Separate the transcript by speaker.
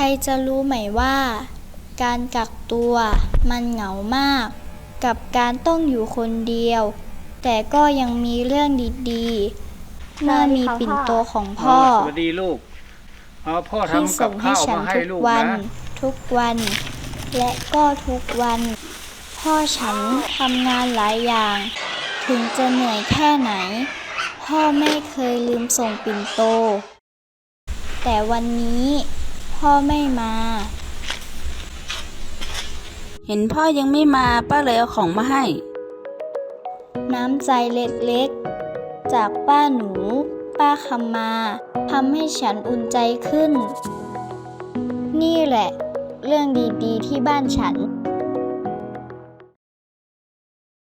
Speaker 1: รจะรู้ไหมว่า การกักตัวมันเหงามาก กับการต้องอยู่คนเดียว แต่ก็ยังมีเรื่องดีๆ เมื่อมีปิ่นโตของพ่อ
Speaker 2: สวัสดีลูกเอาพ่อ
Speaker 1: ที่
Speaker 2: ทำกั
Speaker 1: ส่
Speaker 2: บ
Speaker 1: งให้
Speaker 2: ข้าว
Speaker 1: ฉัน
Speaker 2: มาให้
Speaker 1: ทุก
Speaker 2: ลูก
Speaker 1: วัน
Speaker 2: นะ
Speaker 1: ทุกวัน และก็ทุกวัน พ่อฉันทำงานหลายอย่าง ถึงจะเหนื่อยแค่ไหน พ่อไม่เคยลืมส่งปิ่นโต แต่วันนี้ พ่อไม่มา
Speaker 3: เห็นพ่อยังไม่มาป้าเลยเอาของมาให้
Speaker 1: น้ำใจเล็กๆ จากป้าหนู ป้าคำมาทำให้ฉันอุ่นใจขึ้น นี่แหละ เรื่องดีๆที่บ้านฉัน